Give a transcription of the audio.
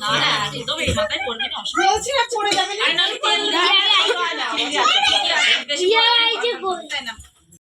না না তবে মাথায় পড়বি যাবে না